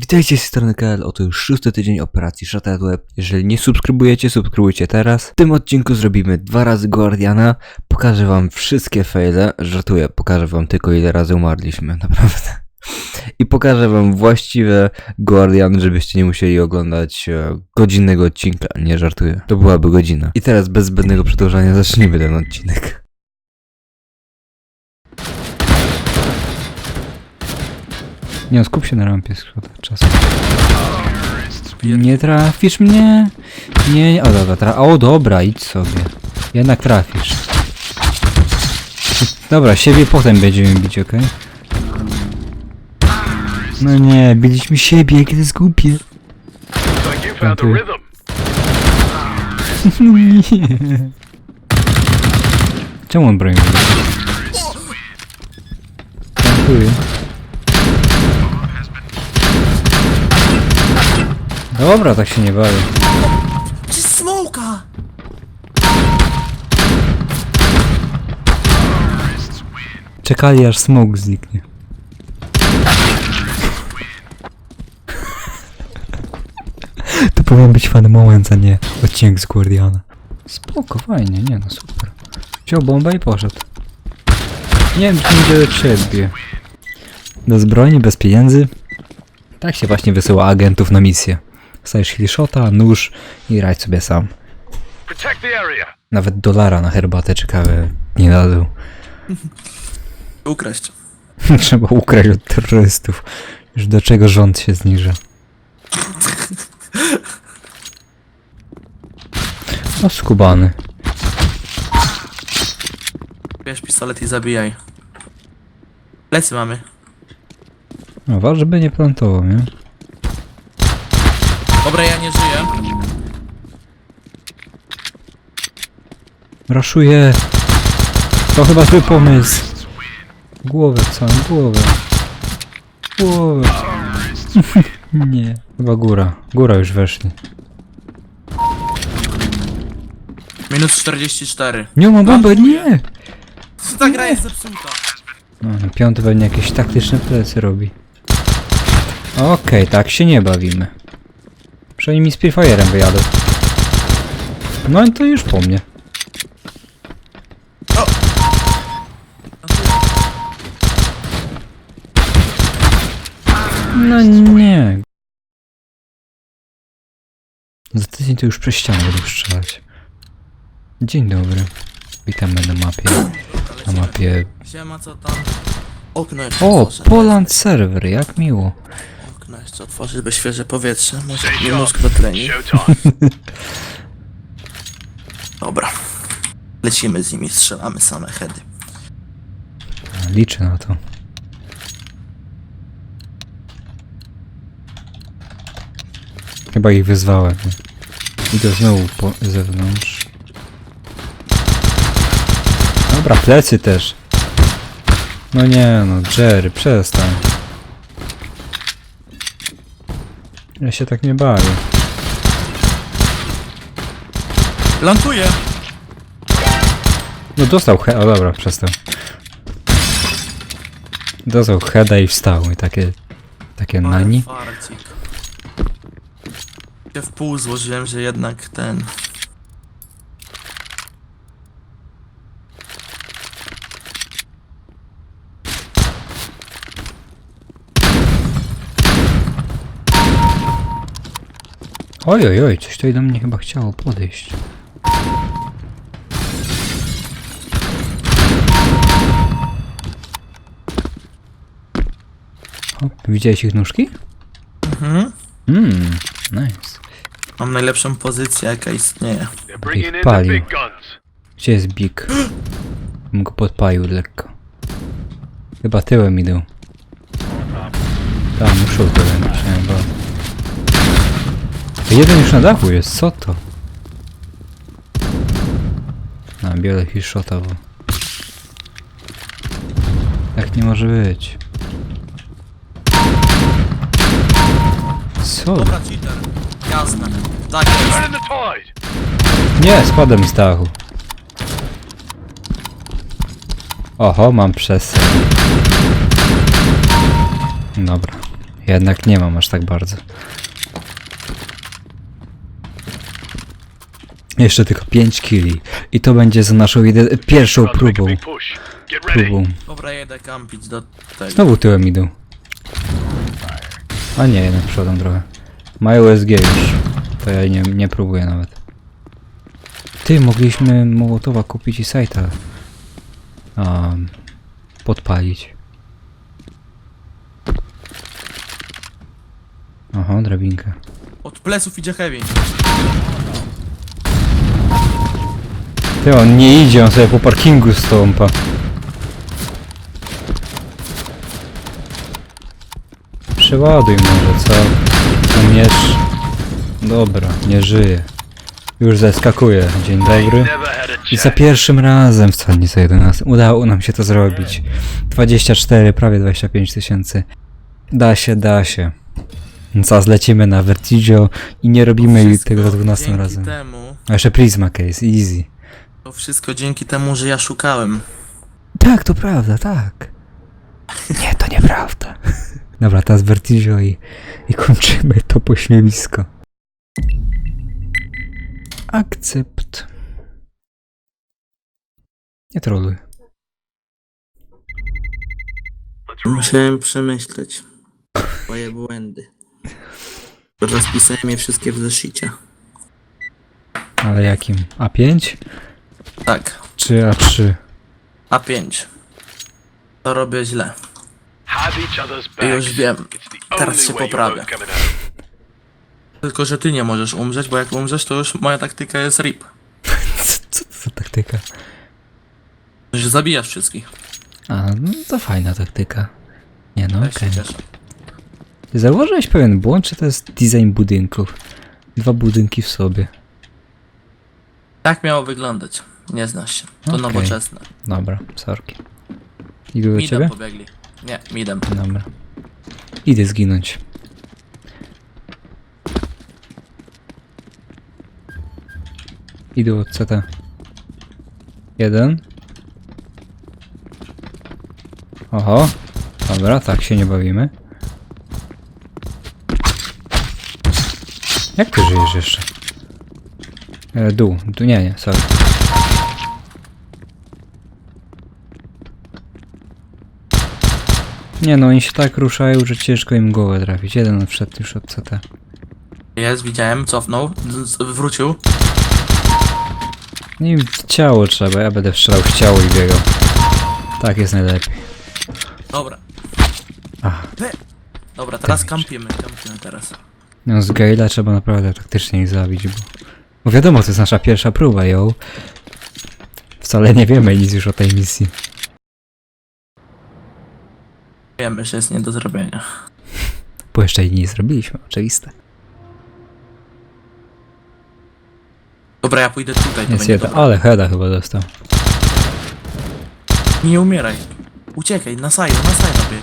Witajcie z strony KL, oto już szósty tydzień operacji Shattered Web. Jeżeli nie subskrybujecie, subskrybujcie teraz. W tym odcinku zrobimy dwa razy Guardiana. Pokażę wam wszystkie faile. Żartuję, pokażę wam tylko ile razy umarliśmy, naprawdę. I pokażę wam właściwe Guardiany, żebyście nie musieli oglądać e, godzinnego odcinka. Nie żartuję, to byłaby godzina. I teraz bez zbędnego przedłużania zacznijmy ten odcinek. Nie, skup się na rampie, szkoda czasu. Nie trafisz mnie? Nie, nie. O dobra, tra o dobra, idź sobie. Jednak trafisz. Dobra, siebie potem będziemy bić, okej? No nie, biliśmy siebie, the Plantuję. rhythm. nie. Czemu on broni? Dziękuję. Dobra, tak się nie bawię. Czy smoka! Czekali aż smok zniknie. To powinien być fan moment, a nie odcinek z Guardiana. Spoko, fajnie, nie no super. Wziął bombę i poszedł. Nie wiem, czy będzie do ciebie. Bez broni, bez pieniędzy. Tak się właśnie wysyła agentów na misję. Stajesz healshota, nóż i radź sobie sam. Nawet dolara na herbatę czy kawę nie dadzą. Ukraść. Trzeba ukraść od terrorystów. Już do czego rząd się zniża. No skubany. Bierz pistolet i zabijaj. Plecy mamy. No waż, żeby nie plantował, nie? Dobra, ja nie żyję. Raszuję. To chyba zły pomysł. Głowę całą, głowę. Głowę. nie. Chyba góra. Góra już weszli. Minus 44. Nie mam bombę, nie! Ta gra jest zepsuta. No, piąty pewnie jakieś taktyczne plecy robi. Okej, tak się nie bawimy. Przynajmniej mi z Spitfire'em wyjadą. No i to już po mnie. No nie. Za tydzień to już przez ścianę będę strzelać. Dzień dobry. Witamy na mapie. Na mapie Siema, co tam? Okno jeszcze o. Poland Server, jak miło. Okno jeszcze otworzyć, by świeże powietrze. Może mi mózg dotleni. Dobra. Lecimy z nimi, strzelamy same heady. Liczę na to. Chyba ich wyzwałem. Idę znowu po zewnątrz. Dobra, plecy też. No nie no, Jerry, przestań. Ja się tak nie bawię. Plantuję! No dostał he... O dobra, przestał. Dostał heada i wstał i takie... Takie nani. Farcik. Ja w pół złożyłem, że jednak ten... Oj, oj, oj, coś tutaj do mnie chyba chciało podejść. O, widziałeś ich nóżki? Mhm. Mmm, nice. Mam najlepszą pozycję, jaka istnieje. The palił. Gdzie jest Big? Bym go podpalił lekko. Chyba tyłem idą. Tam, muszą tyłem, myślałem, bo... Jeden już na dachu jest, co to? A, biorę shota, bo... Tak nie może być. Co? Dobra, cheater. Jasne. Tak jest. Nie, spadłem z dachu. Oho, mam przesę. Dobra. Jednak nie mam aż tak bardzo. Jeszcze tylko 5 killi. I to będzie za naszą pierwszą próbą. Próbą. Dobra, jedę kampić do tego. Znowu tyłem idą. A nie, jednak przodem trochę. Mają USG już. To ja nie, nie próbuję nawet. Ty, mogliśmy Mołotowa kupić i sajta. Um, podpalić. Aha, drabinkę. Od pleców idzie heavy. Ty, on nie idzie, on sobie po parkingu stąpa. Przeładuj może, co? Umiesz... Dobra, nie żyje. Już zeskakuje. Dzień dobry. I za pierwszym razem w stanie 11 udało nam się to zrobić. 24, prawie 25 tysięcy. Da się, da się. Co, zlecimy na Vertigio i nie robimy Wszystko tego za 12 dzięki razem. Temu, A jeszcze Prisma Case, easy. To wszystko dzięki temu, że ja szukałem. Tak, to prawda, tak. Nie, to nieprawda. Dobra, teraz Vertigio i, i kończymy to pośmiewisko. Akcept. Nie troluj. Musiałem przemyśleć swoje błędy. Rozpisałem je wszystkie w zeszycie. Ale jakim? A5? Tak, Czy A3? A5. To robię źle. Have each other's backs. Już wiem. It's the Teraz only się way you're poprawię. both coming out. Tylko, że ty nie możesz umrzeć, bo jak umrzesz, to już moja taktyka jest RIP. Co, co to za taktyka? Że zabijasz wszystkich. A, no to fajna taktyka. Nie no, Tak okej. się cieszę. Ty Zauważyłeś pewien błąd, czy to jest design budynków? Dwa budynki w sobie. Tak miało wyglądać. Nie znasz się. To Okej. nowoczesne. Dobra, sorki. Idę do Midem ciebie? pobiegli. Nie, midem. Dobra. Idę zginąć. Idę od CT. Jeden. Oho. Dobra, tak się nie bawimy. Jak ty żyjesz jeszcze? E, dół. dół. Nie, nie, sorry. Nie no, oni się tak ruszają, że ciężko im głowę trafić. Jeden wszedł już od CT. Jest, widziałem, cofnął, z- z- wrócił. Im w ciało trzeba, ja będę strzelał w ciało i biegał. Tak jest najlepiej. Dobra. Ach. Dobra, teraz Ten kampimy, kampimy teraz. No z Gale'a trzeba naprawdę taktycznie ich zabić, bo... Bo wiadomo, to jest nasza pierwsza próba, ją. Wcale nie wiemy nic już o tej misji. Wiemy, że jest nie do zrobienia. Bo jeszcze jej nie zrobiliśmy, oczywiste. Dobra, ja pójdę tutaj, to Jest będzie ale Heda chyba dostał. Nie umieraj. Uciekaj, na sajdę, na sajdę bieg.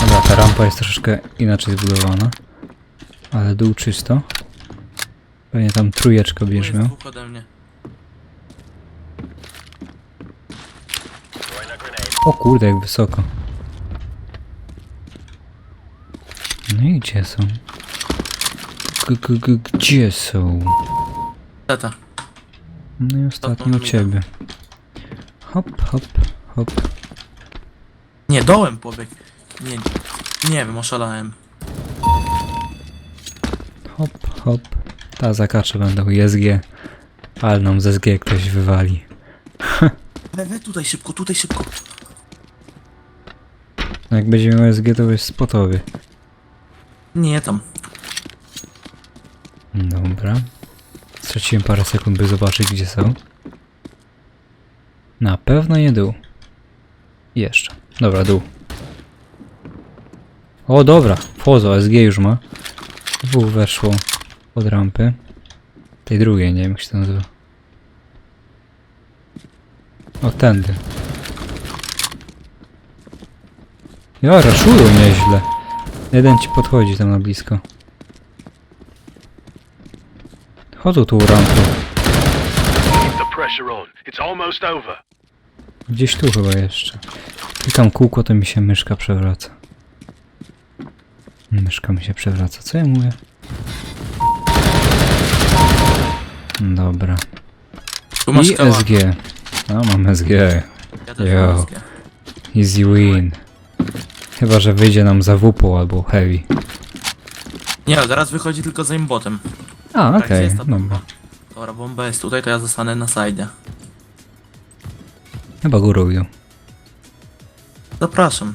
Dobra, ta rampa jest troszeczkę inaczej zbudowana. Ale dół czysto. Pewnie tam trójeczkę będziesz jest miał. dwóch ode mnie. O kurde, jak wysoko. No i gdzie są? G -g -g gdzie są? Tata. No i ostatni u ciebie. Hop, hop, hop. Nie, dołem pobieg. Nie, nie wiem, oszalałem. Hop, hop. Ta zakacze będą ISG. Ale nam ze SG ktoś wywali. We, we, tutaj szybko, tutaj szybko. No jak będzie miał SG to jest spotowy. Nie, tam. Dobra. Straciłem parę sekund, by zobaczyć gdzie są. Na pewno nie dół. Jeszcze. Dobra, dół. O, dobra. Wchodzą, SG już ma. Dwóch weszło od rampy. Tej drugiej, nie wiem jak się to nazywa. O, tędy. Ja, raszują nieźle. Jeden ci podchodzi tam na blisko. Chodzą tu rampą. Gdzieś tu chyba jeszcze. Klikam kółko, to mi się myszka przewraca. Myszka mi się przewraca. Co ja mówię? Dobra. Tu masz I. SG. No, mam SG. Ja też mam SG. Easy win. Chyba, że wyjdzie nam za WP albo heavy. Nie, teraz wychodzi tylko za imbotem. A, Tak, gdzie okej. jest ta bomba? Dobra. Bomba jest tutaj, to ja zostanę na side. Chyba górują. Zapraszam.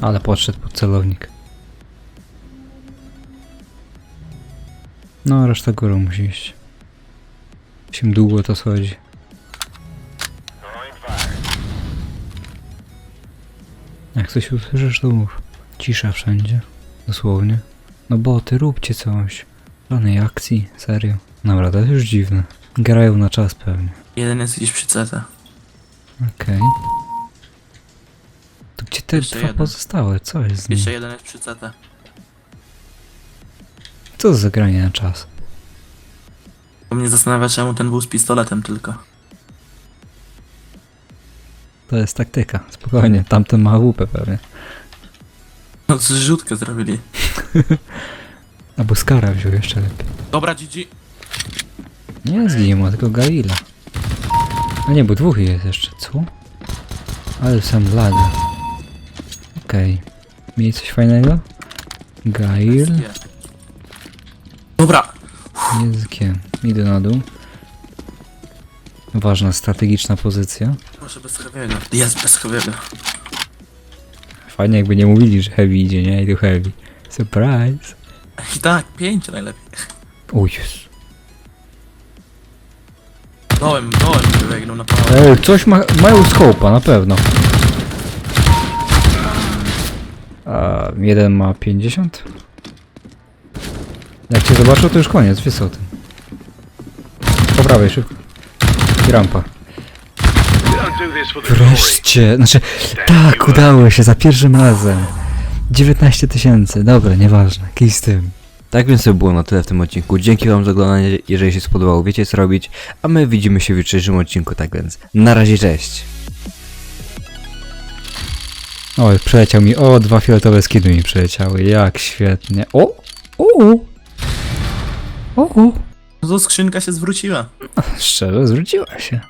Ale podszedł pod celownik. No, reszta górą musi iść. Się długo to schodzi. Coś usłyszysz, to mów. Cisza wszędzie. Dosłownie. No boty, róbcie coś. Żadnej akcji, serio. Dobra, to jest już dziwne. Grają na czas pewnie. Jeden jest gdzieś przy CT. Okej. To gdzie te Jeszcze dwa jeden. pozostałe? Co jest z nimi? Jeszcze jeden jest przy CT. Co za granie na czas? To mnie zastanawia, czemu ten był z pistoletem tylko. To jest taktyka, spokojnie. Tamten ma łupę pewnie. No, zrzutkę zrobili. Albo Skara wziął jeszcze lepiej. Dobra, GG. Nie zginie tylko Gaila. A nie, bo dwóch jest jeszcze, co? Ale sam laga. Okej. Mieli coś fajnego? Gail. Dobra. G. Idę na dół. Ważna strategiczna pozycja. Proszę bez heavy'ego. Jest bez heavy'ego. Fajnie jakby nie mówili, że heavy idzie, nie? Idę heavy. Surprise! I tak, pięć najlepiej. O Jezu. Dołem, dołem wybiegnął na prawo. Ej, coś ma, mają skopa, na pewno. A jeden ma 50? Jak cię zobaczą, to już koniec, wiesz o tym. Po prawej, szybko. Rampa. Wreszcie, znaczy, tak, udało się, za pierwszym razem. 19 tysięcy, dobra, nieważne, kij z tym. Tak więc to było na tyle w tym odcinku. Dzięki wam za oglądanie, jeżeli się spodobało, wiecie co robić, a my widzimy się w jutrzejszym odcinku, tak więc na razie, cześć. Oj, przeleciał mi, o, dwa fioletowe skiny mi przeleciały, jak świetnie. O, o, o, o, No to skrzynka się zwróciła. szczerze, zwróciła się.